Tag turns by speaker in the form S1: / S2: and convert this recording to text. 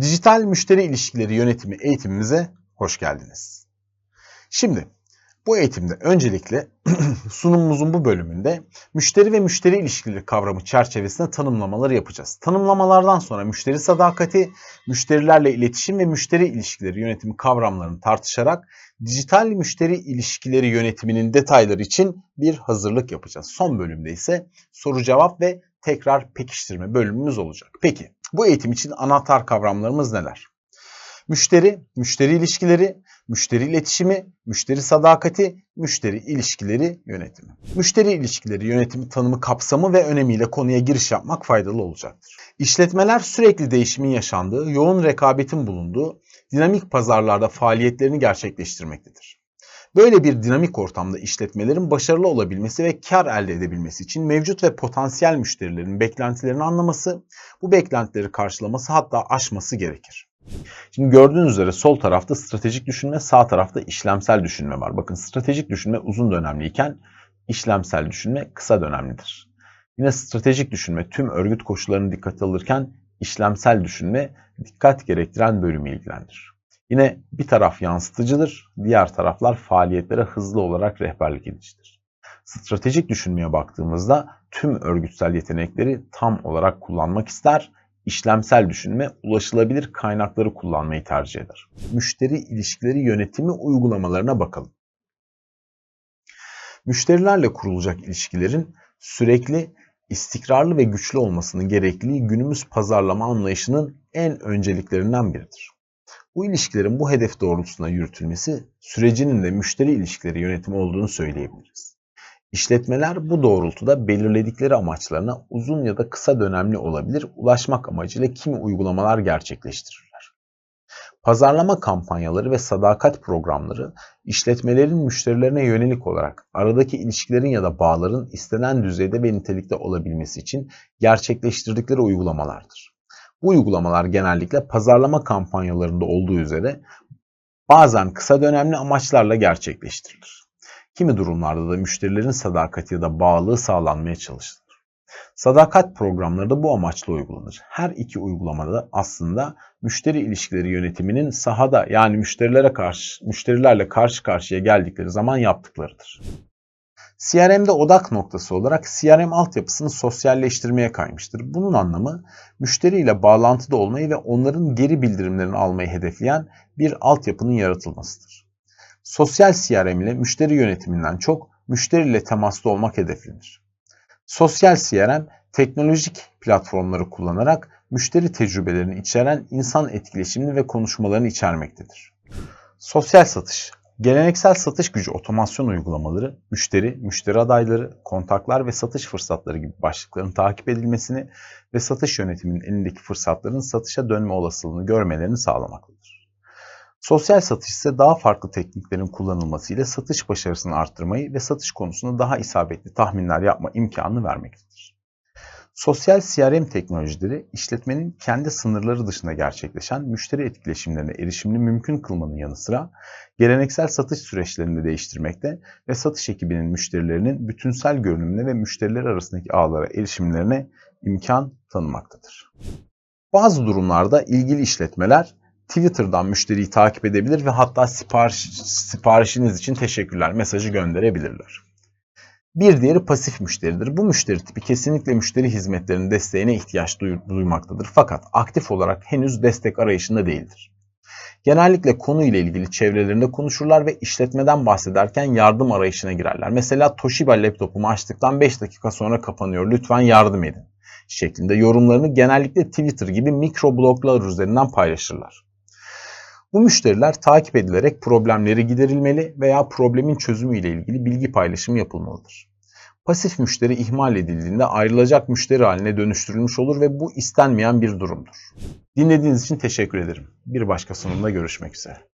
S1: Dijital müşteri ilişkileri yönetimi eğitimimize hoş geldiniz. Şimdi bu eğitimde öncelikle sunumumuzun bu bölümünde müşteri ve müşteri ilişkileri kavramı çerçevesinde tanımlamaları yapacağız. Tanımlamalardan sonra müşteri sadakati, müşterilerle iletişim ve müşteri ilişkileri yönetimi kavramlarını tartışarak dijital müşteri ilişkileri yönetiminin detayları için bir hazırlık yapacağız. Son bölümde ise soru cevap ve tekrar pekiştirme bölümümüz olacak. Peki bu eğitim için anahtar kavramlarımız neler? Müşteri, müşteri ilişkileri, müşteri iletişimi, müşteri sadakati, müşteri ilişkileri yönetimi. Müşteri ilişkileri yönetimi tanımı kapsamı ve önemiyle konuya giriş yapmak faydalı olacaktır. İşletmeler sürekli değişimin yaşandığı, yoğun rekabetin bulunduğu dinamik pazarlarda faaliyetlerini gerçekleştirmektedir. Böyle bir dinamik ortamda işletmelerin başarılı olabilmesi ve kar elde edebilmesi için mevcut ve potansiyel müşterilerin beklentilerini anlaması, bu beklentileri karşılaması hatta aşması gerekir. Şimdi gördüğünüz üzere sol tarafta stratejik düşünme, sağ tarafta işlemsel düşünme var. Bakın stratejik düşünme uzun dönemliyken işlemsel düşünme kısa dönemlidir. Yine stratejik düşünme tüm örgüt koşullarını dikkate alırken işlemsel düşünme dikkat gerektiren bölümü ilgilendirir. Yine bir taraf yansıtıcıdır, diğer taraflar faaliyetlere hızlı olarak rehberlik edicidir. Stratejik düşünmeye baktığımızda tüm örgütsel yetenekleri tam olarak kullanmak ister, işlemsel düşünme ulaşılabilir kaynakları kullanmayı tercih eder. Müşteri ilişkileri yönetimi uygulamalarına bakalım. Müşterilerle kurulacak ilişkilerin sürekli, istikrarlı ve güçlü olmasının gerekliliği günümüz pazarlama anlayışının en önceliklerinden biridir. Bu ilişkilerin bu hedef doğrultusunda yürütülmesi sürecinin de müşteri ilişkileri yönetimi olduğunu söyleyebiliriz. İşletmeler bu doğrultuda belirledikleri amaçlarına uzun ya da kısa dönemli olabilir ulaşmak amacıyla kimi uygulamalar gerçekleştirirler. Pazarlama kampanyaları ve sadakat programları işletmelerin müşterilerine yönelik olarak aradaki ilişkilerin ya da bağların istenen düzeyde ve nitelikte olabilmesi için gerçekleştirdikleri uygulamalardır. Bu uygulamalar genellikle pazarlama kampanyalarında olduğu üzere bazen kısa dönemli amaçlarla gerçekleştirilir. Kimi durumlarda da müşterilerin sadakati ya da bağlılığı sağlanmaya çalışılır. Sadakat programları da bu amaçla uygulanır. Her iki uygulamada aslında müşteri ilişkileri yönetiminin sahada yani müşterilere karşı müşterilerle karşı karşıya geldikleri zaman yaptıklarıdır. CRM'de odak noktası olarak CRM altyapısını sosyalleştirmeye kaymıştır. Bunun anlamı müşteriyle bağlantıda olmayı ve onların geri bildirimlerini almayı hedefleyen bir altyapının yaratılmasıdır. Sosyal CRM ile müşteri yönetiminden çok müşteriyle temaslı olmak hedeflenir. Sosyal CRM teknolojik platformları kullanarak müşteri tecrübelerini içeren insan etkileşimini ve konuşmalarını içermektedir. Sosyal satış Geleneksel satış gücü otomasyon uygulamaları, müşteri, müşteri adayları, kontaklar ve satış fırsatları gibi başlıkların takip edilmesini ve satış yönetiminin elindeki fırsatların satışa dönme olasılığını görmelerini sağlamaktadır. Sosyal satış ise daha farklı tekniklerin kullanılmasıyla satış başarısını arttırmayı ve satış konusunda daha isabetli tahminler yapma imkanını vermektedir. Sosyal CRM teknolojileri işletmenin kendi sınırları dışında gerçekleşen müşteri etkileşimlerine erişimini mümkün kılmanın yanı sıra geleneksel satış süreçlerini de değiştirmekte ve satış ekibinin müşterilerinin bütünsel görünümüne ve müşteriler arasındaki ağlara erişimlerine imkan tanımaktadır. Bazı durumlarda ilgili işletmeler Twitter'dan müşteriyi takip edebilir ve hatta sipariş, siparişiniz için teşekkürler mesajı gönderebilirler. Bir diğeri pasif müşteridir. Bu müşteri tipi kesinlikle müşteri hizmetlerinin desteğine ihtiyaç duymaktadır. Fakat aktif olarak henüz destek arayışında değildir. Genellikle konu ile ilgili çevrelerinde konuşurlar ve işletmeden bahsederken yardım arayışına girerler. Mesela Toshiba laptopumu açtıktan 5 dakika sonra kapanıyor lütfen yardım edin şeklinde yorumlarını genellikle Twitter gibi mikro bloglar üzerinden paylaşırlar. Bu müşteriler takip edilerek problemleri giderilmeli veya problemin çözümü ile ilgili bilgi paylaşımı yapılmalıdır. Pasif müşteri ihmal edildiğinde ayrılacak müşteri haline dönüştürülmüş olur ve bu istenmeyen bir durumdur. Dinlediğiniz için teşekkür ederim. Bir başka sunumda görüşmek üzere.